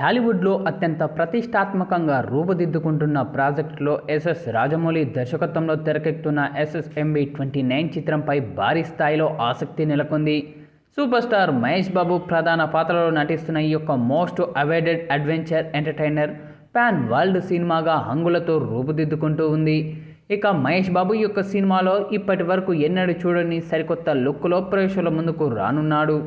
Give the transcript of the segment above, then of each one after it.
టాలీవుడ్లో అత్యంత ప్రతిష్టాత్మకంగా రూపుదిద్దుకుంటున్న ప్రాజెక్టులో ఎస్ఎస్ రాజమౌళి దర్శకత్వంలో తెరకెక్కుతున్న ఎస్ఎస్ఎంబి ట్వంటీ నైన్ చిత్రంపై భారీ స్థాయిలో ఆసక్తి నెలకొంది. సూపర్ స్టార్ మహేష్ బాబు ప్రధాన పాత్రలో నటిస్తున్న ఈ యొక్క most awaited adventure entertainer pan world సినిమాగా హంగులతో రూపుదిద్దుకుంటూ ఉంది. ఇక మహేష్ బాబు యొక్క సినిమాలో ఇప్పటి వరకు ఎన్నడూ చూడని సరికొత్త లుక్లో ప్రేక్షకుల ముందుకు రానున్నాడు.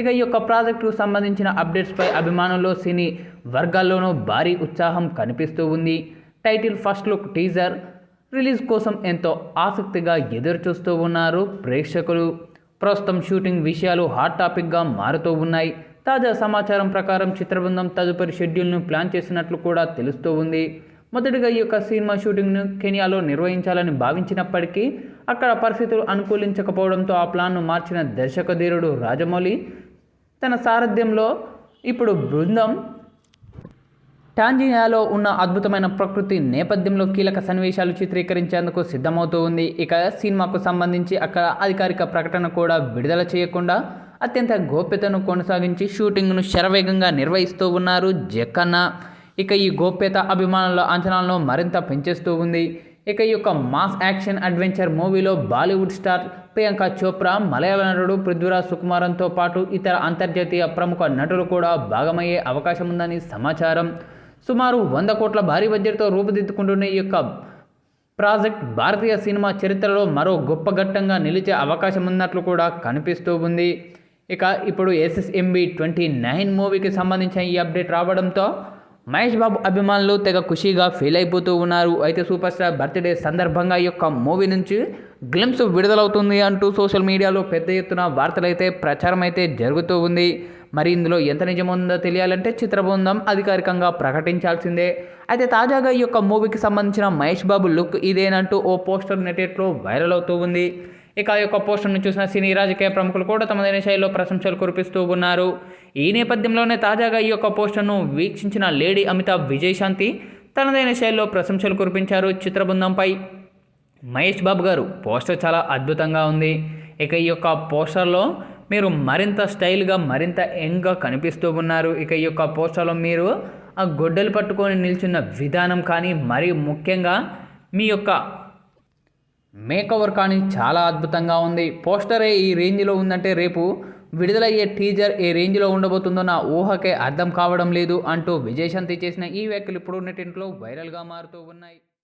ఇక ఈ యొక్క ప్రాజెక్టుకు సంబంధించిన అప్డేట్స్పై అభిమానుల్లో సినీ వర్గాల్లోనూ భారీ ఉత్సాహం కనిపిస్తూ ఉంది. Title first look teaser release కోసం ఎంతో ఆసక్తిగా ఎదురుచూస్తూ ఉన్నారు ప్రేక్షకులు. ప్రస్తుతం షూటింగ్ విషయాలు హాట్ టాపిక్గా మారుతూ ఉన్నాయి. తాజా సమాచారం ప్రకారం చిత్రబృందం తదుపరి షెడ్యూల్ను ప్లాన్ చేసినట్లు కూడా తెలుస్తూ ఉంది. మొదటిగా ఈ యొక్క సినిమా షూటింగ్ను కెనియాలో నిర్వహించాలని భావించినప్పటికీ అక్కడ పరిస్థితులు అనుకూలించకపోవడంతో ఆ ప్లాన్ను మార్చిన దర్శకధీరుడు రాజమౌళి తన సారథ్యంలో ఇప్పుడు బృందం టాంజియాలో ఉన్న అద్భుతమైన ప్రకృతి నేపథ్యంలో కీలక సన్నివేశాలు చిత్రీకరించేందుకు సిద్ధమవుతూ ఉంది. ఇక సినిమాకు సంబంధించి అక్కడ అధికారిక ప్రకటన కూడా విడుదల చేయకుండా అత్యంత గోప్యతను కొనసాగించి షూటింగ్ను శరవేగంగా నిర్వహిస్తూ ఉన్నారు జక్కన్న. ఇక ఈ గోప్యత అభిమానుల అంచనాలను మరింత పెంచేస్తూ ఉంది. ఇక ఈ యొక్క మాస్ యాక్షన్ అడ్వెంచర్ మూవీలో బాలీవుడ్ స్టార్ ప్రియాంక చోప్రా మలయాళ నటుడు పృథ్వీరాజ్ సుకుమారంతో పాటు ఇతర అంతర్జాతీయ ప్రముఖ నటులు కూడా భాగమయ్యే అవకాశం ఉందని సమాచారం. సుమారు వంద కోట్ల భారీ బడ్జెట్తో రూపుదిద్దుకుంటున్న ఈ యొక్క ప్రాజెక్ట్ భారతీయ సినిమా చరిత్రలో మరో గొప్ప ఘట్టంగా నిలిచే అవకాశం ఉన్నట్లు కూడా కనిపిస్తూ ఉంది. ఇక ఇప్పుడు ఎస్ఎస్ఎంబి ట్వంటీ నైన్ మూవీకి సంబంధించిన ఈ అప్డేట్ రావడంతో మహేష్ బాబు అభిమానులు తెగ ఖుషీగా ఫీల్ అయిపోతూ ఉన్నారు. అయితే సూపర్ స్టార్ బర్త్డే సందర్భంగా ఈ యొక్క మూవీ నుంచి గ్లిమ్స్ విడుదలవుతుంది అంటూ సోషల్ మీడియాలో పెద్ద ఎత్తున వార్తలైతే ప్రచారం అయితే జరుగుతూ ఉంది. మరి ఇందులో ఎంత నిజముందో తెలియాలంటే చిత్రబృందం అధికారికంగా ప్రకటించాల్సిందే. అయితే తాజాగా ఈ యొక్క మూవీకి సంబంధించిన మహేష్ బాబు లుక్ ఇదేనంటూ ఓ పోస్టర్ నెటెట్లో వైరల్ అవుతూ ఉంది. ఇక ఆ యొక్క పోస్టును చూసిన సినీ రాజకీయ ప్రముఖులు కూడా తమదైన శైలిలో ప్రశంసలు కురిపిస్తూ ఉన్నారు. ఈ నేపథ్యంలోనే తాజాగా ఈ యొక్క పోస్టర్ను వీక్షించిన లేడీ అమితాబ్ విజయశాంతి తనదైన శైలిలో ప్రశంసలు కురిపించారు చిత్రబృందంపై. మహేష్ బాబు గారు పోస్టర్ చాలా అద్భుతంగా ఉంది. ఇక ఈ యొక్క పోస్టర్లో మీరు మరింత స్టైల్గా మరింత యంగ్గా కనిపిస్తూ ఉన్నారు. ఇక ఈ యొక్క పోస్టర్లో మీరు ఆ గొడ్డలు పట్టుకొని నిల్చున్న విధానం కానీ మరీ ముఖ్యంగా మీ యొక్క మేకవర్ కానీ చాలా అద్భుతంగా ఉంది. పోస్టరే ఈ రేంజ్లో ఉందంటే రేపు విడుదలయ్యే టీజర్ ఏ రేంజ్లో ఉండబోతుందో నా ఊహకే అర్థం కావడం లేదు అంటూ విజయశాంతి చేసిన ఈ వ్యాఖ్యలు ఇప్పుడు నెట్టింట్లో వైరల్గా మారుతూ ఉన్నాయి.